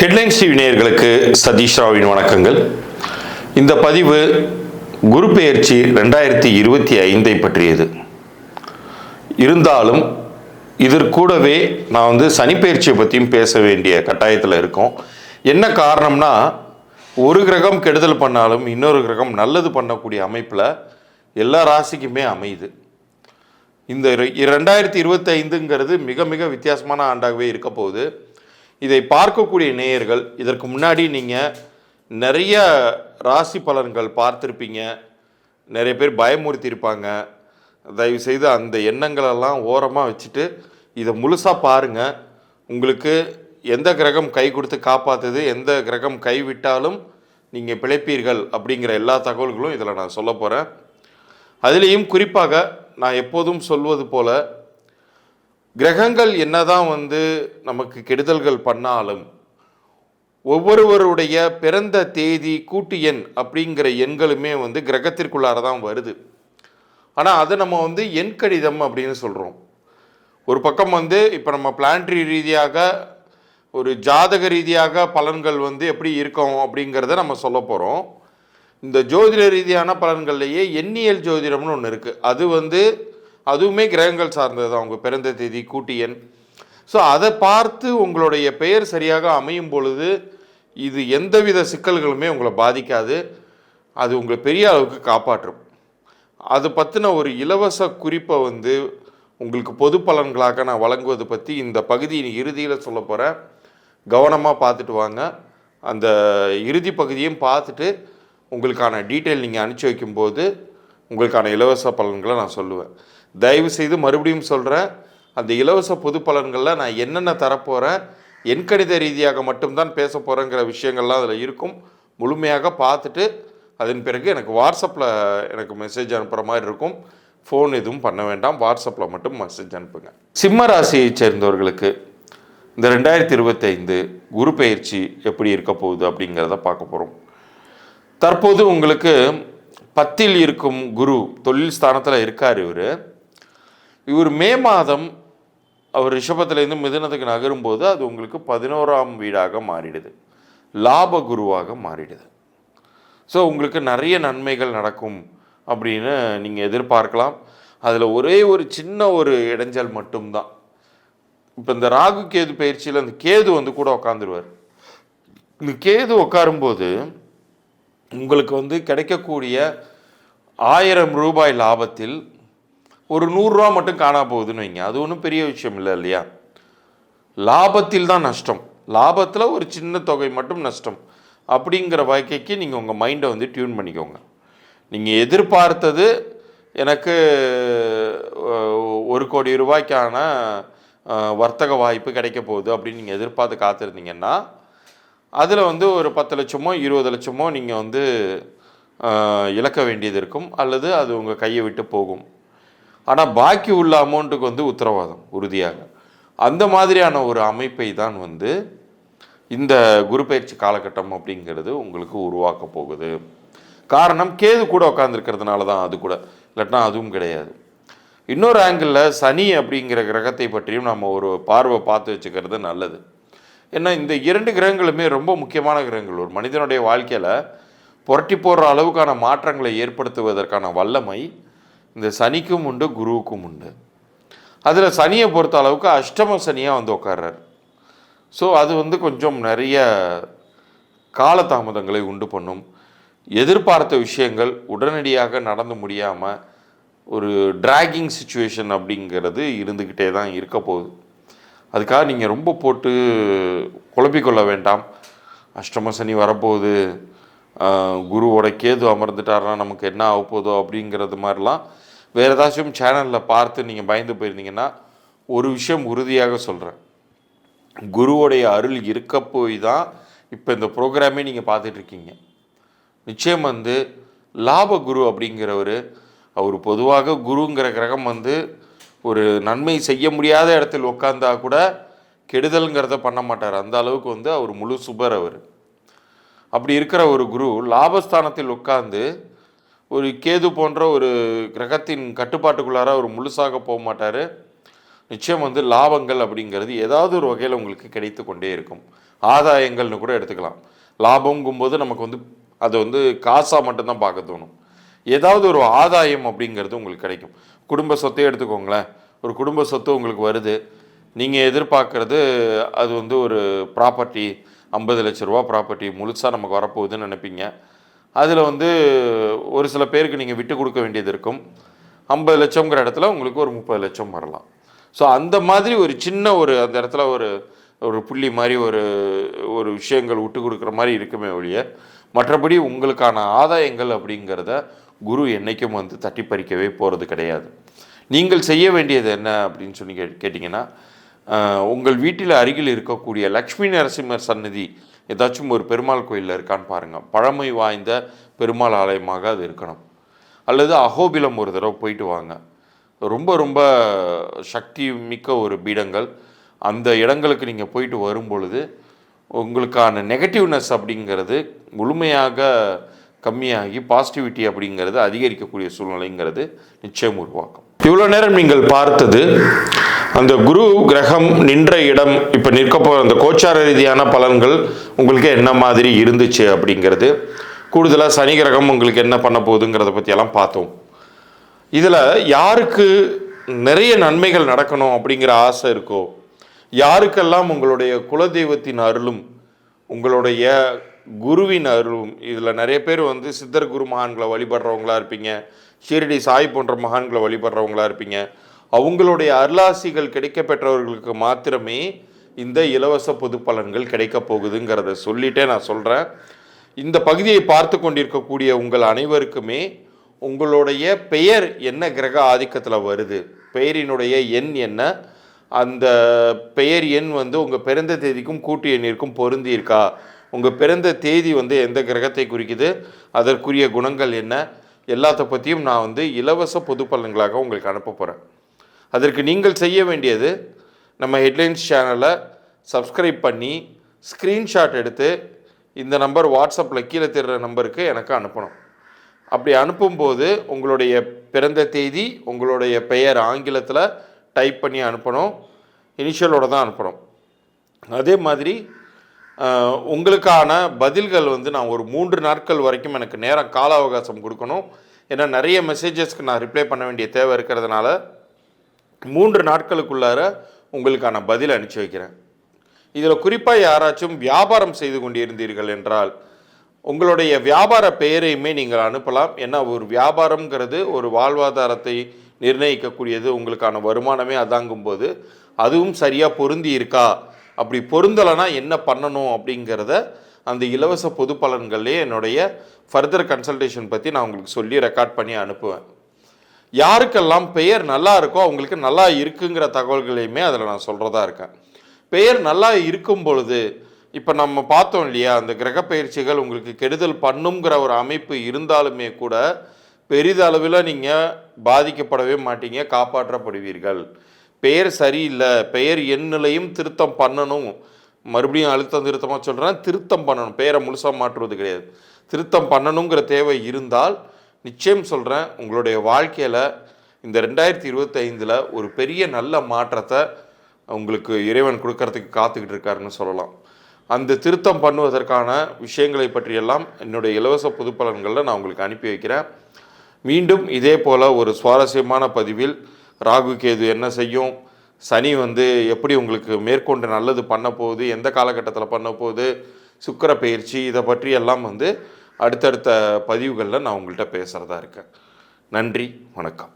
Headlines TV நேயர்களுக்கு சதீஷ் ராவின் வணக்கங்கள். இந்த பதிவு குரு பெயர்ச்சி ரெண்டாயிரத்தி இருபத்தி ஐந்தை பற்றியது. இருந்தாலும் இதற்கூடவே நான் வந்து சனிப்பெயர்ச்சியை பற்றியும் பேச வேண்டிய கட்டாயத்தில் இருக்கோம். என்ன காரணம்னா ஒரு கிரகம் கெடுதல் பண்ணாலும் இன்னொரு கிரகம் நல்லது பண்ணக்கூடிய அமைப்பில் எல்லா ராசிக்குமே அமையுது. இந்த ரெண்டாயிரத்தி இருபத்தி ஐந்துங்கிறது மிக மிக வித்தியாசமான ஆண்டாகவே இருக்க போகுது. இதை பார்க்கக்கூடிய நேயர்கள் இதற்கு முன்னாடி நீங்கள் நிறைய ராசி பலன்கள் பார்த்துருப்பீங்க. நிறைய பேர் பயமுறுத்தியிருப்பாங்க. தயவுசெய்து அந்த எண்ணங்களெல்லாம் ஓரமாக வச்சுட்டு இதை முழுசாக பாருங்கள் உங்களுக்கு எந்த கிரகம் கை கொடுத்து காப்பாற்றுது எந்த கிரகம் கைவிட்டாலும் நீங்கள் பிழைப்பீர்கள் அப்படிங்கிற எல்லா தகவல்களும் இதில் நான் சொல்ல போகிறேன் அதுலேயும் குறிப்பாக நான் எப்போதும் சொல்வது போல் கிரகங்கள் என்னதான் வந்து நமக்கு கெடுதல்கள் பண்ணாலும் ஒவ்வொருவருடைய பிறந்த தேதி கூட்டு எண் அப்படிங்கிற எண்களுமே வந்து கிரகத்திற்குள்ளார தான் வருது. ஆனால் அதை நம்ம வந்து எண் கடிதம் அப்படின்னு சொல்கிறோம் ஒரு பக்கம் வந்து இப்போ நம்ம பிளான்ட்ரி ரீதியாக ஒரு ஜாதக ரீதியாக பலன்கள் வந்து எப்படி இருக்கும் அப்படிங்கிறத நம்ம சொல்ல போகிறோம் இந்த ஜோதிட ரீதியான பலன்கள்லையே எண்ணியல் ஜோதிடம்னு ஒன்று இருக்குது அது வந்து அதுவுமே கிரகங்கள் சார்ந்தது தான். உங்கள் பிறந்த தேதி கூட்டியன் ஸோ அதை பார்த்து உங்களுடைய பெயர் சரியாக அமையும் பொழுது இது எந்தவித சிக்கல்களுமே உங்களை பாதிக்காது. அது உங்களை பெரிய அளவுக்கு காப்பாற்றும். அது பற்றின ஒரு இலவச குறிப்பை வந்து உங்களுக்கு பொது பலன்களாக நான் வழங்குவது பற்றி இந்த பகுதியின் இறுதியில் சொல்ல போகிறேன் கவனமாக பார்த்துட்டு வாங்க. அந்த இறுதி பகுதியும் பார்த்துட்டு உங்களுக்கான டீட்டெயில் நீங்கள் அனுப்பிச்சி வைக்கும்போது உங்களுக்கான இலவச பலன்களை நான் சொல்லுவேன். தயவு செய்து மறுபடியும் சொல்கிறேன் அந்த இலவச பொது பலன்களில் நான் என்னென்ன தரப்போகிறேன் எண்கணித ரீதியாக மட்டும்தான் பேச போகிறேங்கிற விஷயங்கள்லாம் அதில் இருக்கும். முழுமையாக பார்த்துட்டு அதன் பிறகு எனக்கு வாட்ஸ்அப்பில் எனக்கு மெசேஜ் அனுப்புகிற மாதிரி இருக்கும். ஃபோன் எதுவும் பண்ண வேண்டாம். வாட்ஸ்அப்பில் மட்டும் மெசேஜ் அனுப்புங்க. சிம்ம ராசியை சேர்ந்தவர்களுக்கு இந்த ரெண்டாயிரத்தி இருபத்தைந்து குரு பயிற்சி எப்படி இருக்க போகுது அப்படிங்கிறத பார்க்க போகிறோம் தற்போது உங்களுக்கு பத்தில் இருக்கும் குரு தொழில் ஸ்தானத்தில் இருக்கார் இவர். இவர் மே மாதம் அவர் ரிஷபத்திலேருந்து மிதுனத்துக்கு நகரும்போது அது உங்களுக்கு பதினோராம் வீடாக மாறிடுது. லாப குருவாக மாறிடுது. ஸோ உங்களுக்கு நிறைய நன்மைகள் நடக்கும் அப்படின்னு நீங்கள் எதிர்பார்க்கலாம். அதில் ஒரே ஒரு சின்ன ஒரு இடைஞ்சல் மட்டும்தான். இப்போ இந்த ராகு கேது பயிற்சியில் அந்த கேது வந்து கூட உட்காந்துருவார் இந்த கேது உட்காரும்போது உங்களுக்கு வந்து கிடைக்கக்கூடிய ஆயிரம் ரூபாய் லாபத்தில் ஒரு நூறுரூவா மட்டும் காணா போகுதுன்னு வைங்க. அது ஒன்றும் பெரிய விஷயம் இல்லை இல்லையா? லாபத்தில் தான் நஷ்டம். லாபத்தில் ஒரு சின்ன தொகை மட்டும் நஷ்டம். அப்படிங்கிற வாழ்க்கைக்கு நீங்கள் உங்கள் மைண்டை வந்து டியூன் பண்ணிக்கோங்க. நீங்கள் எதிர்பார்த்தது எனக்கு ஒரு கோடி ரூபாய்க்கான வர்த்தக வாய்ப்பு கிடைக்க போகுது அப்படின்னு நீங்கள் எதிர்பார்த்து காத்திருந்தீங்கன்னா அதில் வந்து ஒரு பத்து லட்சமோ இருபது லட்சமோ நீங்கள் வந்து இழக்க வேண்டியது இருக்கும். அல்லது அது உங்கள் கையை விட்டு போகும். ஆனால் பாக்கி உள்ள அமௌண்ட்டுக்கு வந்து உத்தரவாதம் உறுதியாக. அந்த மாதிரியான ஒரு அமைப்பை தான் வந்து இந்த குரு பயிற்சி காலகட்டம் அப்படிங்கிறது உங்களுக்கு உருவாக்க போகுது. காரணம் கேது கூட உட்காந்துருக்கிறதுனால தான் அது கூட. இல்லாட்டினா அதுவும் கிடையாது. இன்னொரு ஆங்கிளில் சனி அப்படிங்கிற கிரகத்தை பற்றியும் நம்ம ஒரு பார்வை பார்த்து வச்சுக்கிறது நல்லது. ஏன்னா இந்த இரண்டு கிரகங்களுமே ரொம்ப முக்கியமான கிரகங்கள். ஒரு மனிதனுடைய வாழ்க்கையில் புரட்டி போடுற அளவுக்கான மாற்றங்களை ஏற்படுத்துவதற்கான வல்லமை இந்த சனிக்கும் உண்டு குருவுக்கும் உண்டு. அதில் சனியை பொறுத்த அளவுக்கு அஷ்டம சனியாக வந்து உட்கார்றார் ஸோ அது வந்து கொஞ்சம் நிறைய காலதாமதங்களை உண்டு பண்ணும். எதிர்பார்த்த விஷயங்கள் உடனடியாக நடந்து முடியாமல் ஒரு டிராகிங் சுச்சுவேஷன் அப்படிங்கிறது இருந்துக்கிட்டே தான் இருக்க போகுது. அதுக்காக நீங்கள் ரொம்ப போட்டு குழப்பிக்கொள்ள வேண்டாம். அஷ்டம சனி வரப்போகுது. குருவோட கேது அமர்ந்துட்டாருன்னா நமக்கு என்ன ஆக போதோ அப்படிங்கிறது மாதிரிலாம் வேறு ஏதாச்சும் சேனலில் பார்த்து நீங்கள் பயந்து போயிருந்தீங்கன்னா ஒரு விஷயம் உறுதியாக சொல்கிறேன் குருவோடைய அருள் இருக்க போய் தான் இப்போ இந்த ப்ரோக்ராமே நீங்கள் பார்த்துட்ருக்கீங்க. நிச்சயம் வந்து லாப குரு அப்படிங்கிறவர் அவர் பொதுவாக குருங்கிற கிரகம் வந்து ஒரு நன்மை செய்ய முடியாத இடத்தில் உட்காந்தா கூட கெடுதலுங்கிறத பண்ண மாட்டார். அந்த அளவுக்கு வந்து அவர் முழு சுபர் அவர். அப்படி இருக்கிற ஒரு குரு லாபஸ்தானத்தில் உட்கார்ந்து ஒரு கேது போன்ற ஒரு கிரகத்தின் கட்டுப்பாட்டுக்குள்ளார ஒரு முழுசாக போக மாட்டார். நிச்சயம் வந்து லாபங்கள் அப்படிங்கிறது ஏதாவது ஒரு வகையில் உங்களுக்கு கிடைத்து கொண்டே இருக்கும். ஆதாயங்கள்னு கூட எடுத்துக்கலாம். லாபங்கும்போது நமக்கு வந்து அதை வந்து காசாக மட்டும்தான் பார்க்க தோணும். ஏதாவது ஒரு ஆதாயம் அப்படிங்கிறது உங்களுக்கு கிடைக்கும். குடும்ப சொத்தையே எடுத்துக்கோங்களேன். ஒரு குடும்ப சொத்து உங்களுக்கு வருது. நீங்கள் எதிர்பார்க்குறது அது வந்து ஒரு ப்ராப்பர்ட்டி ஐம்பது லட்ச ரூபா ப்ராப்பர்ட்டி முழுசாக நமக்கு வரப்போகுதுன்னு நினைப்பீங்க. அதில் வந்து ஒரு சில பேருக்கு நீங்கள் விட்டு கொடுக்க வேண்டியது இருக்கும். ஐம்பது லட்சம்ங்கிற இடத்துல உங்களுக்கு ஒரு முப்பது லட்சம் வரலாம். ஸோ அந்த மாதிரி ஒரு சின்ன ஒரு அந்த இடத்துல ஒரு ஒரு புள்ளி மாதிரி ஒரு ஒரு விஷயங்கள் விட்டு கொடுக்குற மாதிரி இருக்குமே ஒழிய மற்றபடி உங்களுக்கான ஆதாயங்கள் அப்படிங்கிறத குரு என்னைக்கும் வந்து தட்டி பறிக்கவே போகிறது கிடையாது. நீங்கள் செய்ய வேண்டியது என்ன அப்படின்னு சொல்லி கே கேட்டிங்கன்னா உங்கள் வீட்டில் அருகில் இருக்கக்கூடிய லக்ஷ்மி நரசிம்மர் சன்னதி ஏதாச்சும் ஒரு பெருமாள் கோயிலில் இருக்கான்னு பாருங்கள் பழமை வாய்ந்த பெருமாள் ஆலயமாக அது இருக்கணும். அல்லது அகோபிலம் ஒரு தடவை போயிட்டு வாங்க. ரொம்ப ரொம்ப சக்தி மிக்க ஒரு பீடங்கள். அந்த இடங்களுக்கு நீங்கள் போயிட்டு வரும் பொழுது உங்களுக்கான நெகட்டிவ்னஸ் அப்படிங்கிறது முழுமையாக கம்மியாகி பாசிட்டிவிட்டி அப்படிங்கிறது அதிகரிக்கக்கூடிய சூழ்நிலைங்கிறது நிச்சயம் உருவாக்கும். இவ்வளோ நேரம் நீங்கள் பார்த்தது அந்த குரு கிரகம் நின்ற இடம் இப்போ நிற்க போகிற அந்த கோச்சார ரீதியான பலன்கள் உங்களுக்கு என்ன மாதிரி இருந்துச்சு அப்படிங்கிறது. கூடுதலாக சனி கிரகம் உங்களுக்கு என்ன பண்ண போகுதுங்கிறத பற்றியெல்லாம் பார்த்தோம். இதில் யாருக்கு நிறைய நன்மைகள் நடக்கணும் அப்படிங்கிற ஆசை இருக்கோ யாருக்கெல்லாம் உங்களுடைய குலதெய்வத்தின் அருளும் உங்களுடைய குருவின் அருளும் இதில் நிறைய பேர் வந்து சித்தர் குரு மகான்களை வழிபடுறவங்களா இருப்பீங்க ஷீரடி சாய் போன்ற மகான்களை வழிபடுறவங்களா இருப்பீங்க அவங்களுடைய அருளாசிகள் கிடைக்க பெற்றவர்களுக்கு மாத்திரமே இந்த இலவச பொது பலன்கள் கிடைக்க போகுதுங்கிறத சொல்லிட்டே நான் சொல்கிறேன் இந்த பகுதியை பார்த்து கொண்டிருக்கக்கூடிய உங்கள் அனைவருக்குமே உங்களுடைய பெயர் என்ன கிரக ஆதிக்கத்தில் வருது? பெயரினுடைய எண் என்ன? அந்த பெயர் எண் வந்து உங்கள் பிறந்த தேதிக்கும் கூட்டு எண்ணிற்கும் பொருந்தி இருக்கா? உங்கள் பிறந்த தேதி வந்து எந்த கிரகத்தை குறிக்குது? அதற்குரிய குணங்கள் என்ன? எல்லாத்த பற்றியும் நான் வந்து இலவச பொது பலன்களாக உங்களுக்கு அனுப்ப போகிறேன் அதற்கு நீங்கள் செய்ய வேண்டியது நம்ம ஹெட்லைன்ஸ் சேனலை சப்ஸ்கிரைப் பண்ணி ஸ்க்ரீன்ஷாட் எடுத்து இந்த நம்பர் வாட்ஸ்அப்பில் கீழே தெரிகிற நம்பருக்கு எனக்கு அனுப்பணும். அப்படி அனுப்பும்போது உங்களுடைய பிறந்த தேதி உங்களுடைய பெயர் ஆங்கிலத்தில் டைப் பண்ணி அனுப்பணும். இனிஷியலோட தான் அனுப்பணும். அதே மாதிரி உங்களுக்கான பதில்கள் வந்து நான் ஒரு மூன்று நாட்கள் வரைக்கும் எனக்கு நேரம் கால அவகாசம் கொடுக்கணும். ஏன்னா நிறைய மெசேஜஸ்க்கு நான் ரிப்ளை பண்ண வேண்டிய தேவை இருக்கிறதுனால மூன்று நாட்களுக்குள்ளார உங்களுக்கான பதில் அனுப்பிச்சி வைக்கிறேன். இதில் குறிப்பாக யாராச்சும் வியாபாரம் செய்து கொண்டிருந்தீர்கள் என்றால் உங்களுடைய வியாபார பெயரையுமே நீங்கள் அனுப்பலாம். ஏன்னா ஒரு வியாபாரம்ங்கிறது ஒரு வாழ்வாதாரத்தை நிர்ணயிக்கக்கூடியது உங்களுக்கான வருமானமே அதாங்கும்போது அதுவும் சரியாக பொருந்தி இருக்கா? அப்படி பொருந்தலைன்னா என்ன பண்ணணும் அப்படிங்கிறத அந்த இலவச பொது பலன்கள்லேயே என்னுடைய ஃபர்தர் கன்சல்டேஷன் பற்றி நான் உங்களுக்கு சொல்லி ரெக்கார்ட் பண்ணி அனுப்புவேன். யாருக்கெல்லாம் பெயர் நல்லா இருக்கோ அவங்களுக்கு நல்லா இருக்குங்கிற தகவல்களையுமே அதில் நான் சொல்கிறதா இருக்கேன். பெயர் நல்லா இருக்கும் பொழுது இப்போ நம்ம பார்த்தோம் இல்லையா அந்த கிரக பயிற்சிகள் உங்களுக்கு கெடுதல் பண்ணுங்கிற ஒரு அமைப்பு இருந்தாலுமே கூட பெரிதளவில் நீங்கள் பாதிக்கப்படவே மாட்டீங்க காப்பாற்றப்படுவீர்கள். பெயர் சரியில்லை பெயர் எண்ணிலையும் திருத்தம் பண்ணணும். மறுபடியும் அழுத்தம் திருத்தமாக சொல்கிறேன் திருத்தம் பண்ணணும். பெயரை முழுசாக மாற்றுவது கிடையாது. திருத்தம் பண்ணணுங்கிற தேவை இருந்தால் நிச்சயம் சொல்கிறேன் உங்களுடைய வாழ்க்கையில் இந்த ரெண்டாயிரத்தி இருபத்தைந்தில் ஒரு பெரிய நல்ல மாற்றத்தை உங்களுக்கு இறைவன் கொடுக்கறதுக்கு காத்துக்கிட்டு இருக்காருன்னு சொல்லலாம். அந்த திருத்தம் பண்ணுவதற்கான விஷயங்களை பற்றியெல்லாம் என்னுடைய இலவச பொது நான் உங்களுக்கு அனுப்பி வைக்கிறேன். மீண்டும் இதே போல் ஒரு சுவாரஸ்யமான பதிவில் ராகு கேது என்ன செய்யும் சனி வந்து எப்படி உங்களுக்கு மேற்கொண்டு நல்லது பண்ண போகுது எந்த காலகட்டத்தில் பண்ண போகுது சுக்கிர பயிற்சி இதை பற்றி எல்லாம் வந்து அடுத்தடுத்த பதிவுகளில் நான் உங்கள்கிட்ட பேசுகிறதா இருக்கேன். நன்றி வணக்கம்.